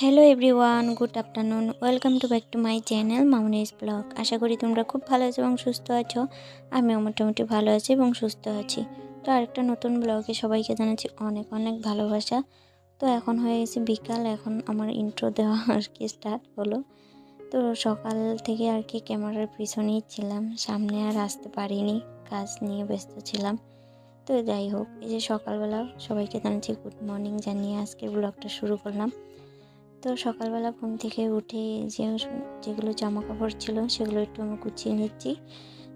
Hello everyone good afternoon welcome to back to my channel Mamoni's blog আশা করি তোমরা খুব ভালো আছো এবং সুস্থ আছো। আমিও মোটামুটি ভালো আছি এবং সুস্থ আছি। তো আরেকটা নতুন ব্লগে সবাইকে জানাচ্ছি অনেক অনেক ভালোবাসা। তো এখন হয়ে গেছে বিকাল, এখন আমার ইন্ট্রো দেওয়া আর কি স্টার্ট হলো। তো সকাল থেকে আর কি ক্যামেরার পিছনেই ছিলাম, সামনে আর আসতে পারিনি, কাজ নিয়ে ব্যস্ত ছিলাম। তো যাই হোক, এই যে সকালবেলা সবাইকে জানাচ্ছি গুড মর্নিং জানিয়ে আজকের ব্লগটা শুরু করলাম। তো সকালবেলা ঘুম থেকে উঠে যে যেগুলো জামা কাপড় ছিল সেগুলো একটু আমি গুছিয়ে নিচ্ছি।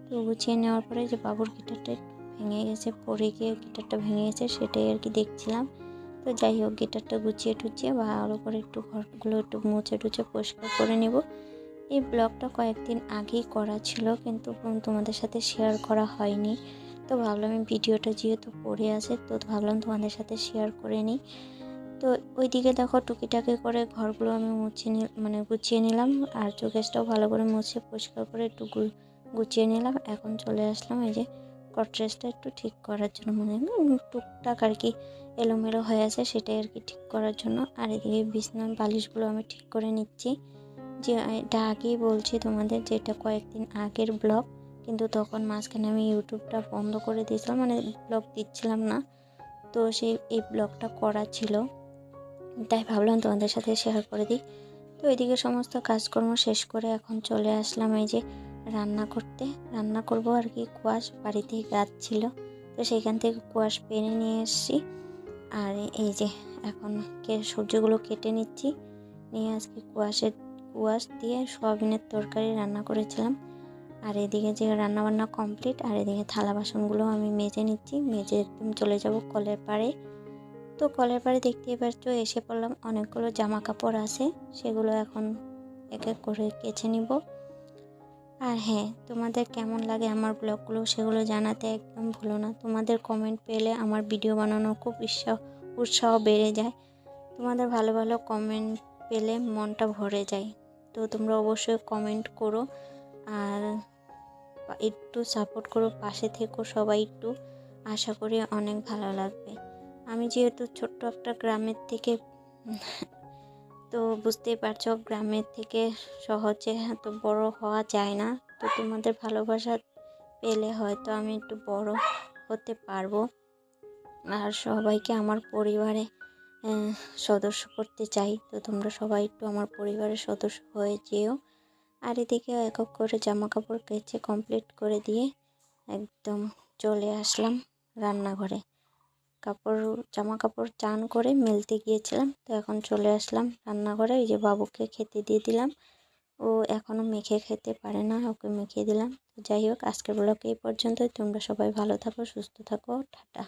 তো গুছিয়ে নেওয়ার পরে যে বাবুর গিটারটা ভেঙে গেছে পড়ে গিয়ে গিটারটা ভেঙে গেছে সেটাই আর কি দেখছিলাম। তো যাই হোক, গিটারটা গুছিয়ে টুচিয়ে ভালো করে একটু ঘরগুলো একটু মুছে টুচে পরিষ্কার করে নেব। এই ব্লগটা কয়েকদিন আগেই করা ছিল কিন্তু তোমাদের সাথে শেয়ার করা হয়নি। তো ভাবলাম ভিডিওটা যেহেতু পড়ে আছে তো ভাবলাম তোমাদের সাথে শেয়ার করে নিই। তো ওইদিকে দেখো টুকিটাকি করে ঘরগুলো আমি মুছে মানে গুছিয়ে নিলাম আর চোখেসটাও ভালো করে মুছে পরিষ্কার করে একটু গুছিয়ে নিলাম। এখন চলে আসলাম এই যে কট্রেসটা একটু ঠিক করার জন্য মানে টুকটাক আর কি এলোমেলো হয়ে আছে সেটাই আর কি ঠিক করার জন্য। আর এদিকে বিছনার বালিশগুলো আমি ঠিক করে নিচ্ছি। যে এটা আগেই বলছি তোমাদের যে এটা কয়েকদিন আগের ব্লগ, কিন্তু তখন মাঝখানে আমি ইউটিউবটা বন্ধ করে দিয়েছিলাম মানে ব্লগ দিচ্ছিলাম না। তো সেই, এই ব্লগটা করা ছিল। তাই ভাবলাম তোমাদের সাথে শেয়ার করে দিই। তো এদিকে সমস্ত কাজকর্ম শেষ করে এখন চলে আসলাম এই যে রান্না করতে। রান্না করব আর কি, কুয়াশ বাড়িতে গাছ ছিল। তো সেখান থেকে কুয়াশ পেরে নিয়ে এসেছি। আর এই যে এখন কে সবজিগুলো কেটে নিচ্ছি। নিয়ে আজকে কুয়াশের, কুয়াশ দিয়ে সোয়াবিনের তরকারি রান্না করেছিলাম। আর এদিকে যে রান্না বান্না কমপ্লিট আর এদিকে থালা বাসনগুলো আমি মেজে নিচ্ছি। মেজে একদম চলে যাব কলের পাড়ে। তো কলের পাড়ে দেখতেই পাচ্ছ এসে পড়লাম। অনেকগুলো জামা কাপড় আছে, সেগুলো এখন এক এক করে কেচে নিব। আর হ্যাঁ তোমাদের কেমন লাগে আমার ব্লগগুলো সেগুলো জানাতে একদম ভুলো না। তোমাদের কমেন্ট পেলে আমার ভিডিও বানানোর খুব উৎসাহ উৎসাহ বেড়ে যায়। তোমাদের ভালো ভালো কমেন্ট পেলে মনটা ভরে যায়। তো তোমরা অবশ্যই কমেন্ট করো আর একটু সাপোর্ট করো, পাশে থেকো সবাই একটু। আশা করি অনেক ভালো লাগবে। আমি যেহেতু ছোট্ট একটা গ্রামের থেকে, তো বুঝতেই পারছ গ্রামের থেকে সহজে এত বড় হওয়া যায় না। তো তোমাদের ভালোবাসা পেলে হয়তো আমি একটু বড় হতে পারব। আর সবাইকে আমার পরিবারে সদস্য করতে চাই। তো তোমরা সবাই একটু আমার পরিবারের সদস্য হয়ে যেও। আর এদিকে একক করে জামা কাপড় কেচে কমপ্লিট করে দিয়ে একদম চলে আসলাম রান্নাঘরে। কাপড় জামা কাপড় চান করে মেলতে গিয়েছিলাম। তো এখন চলে আসলাম রান্নাঘরে। এই যে বাবুকে খেতে দিয়ে দিলাম। ও এখনও মেখে খেতে পারে না, ওকে মেখে দিলাম। যাই হোক, আজকের ব্লগ এই পর্যন্তই। তোমরা সবাই ভালো থাকো, সুস্থ থাকো। টাটা।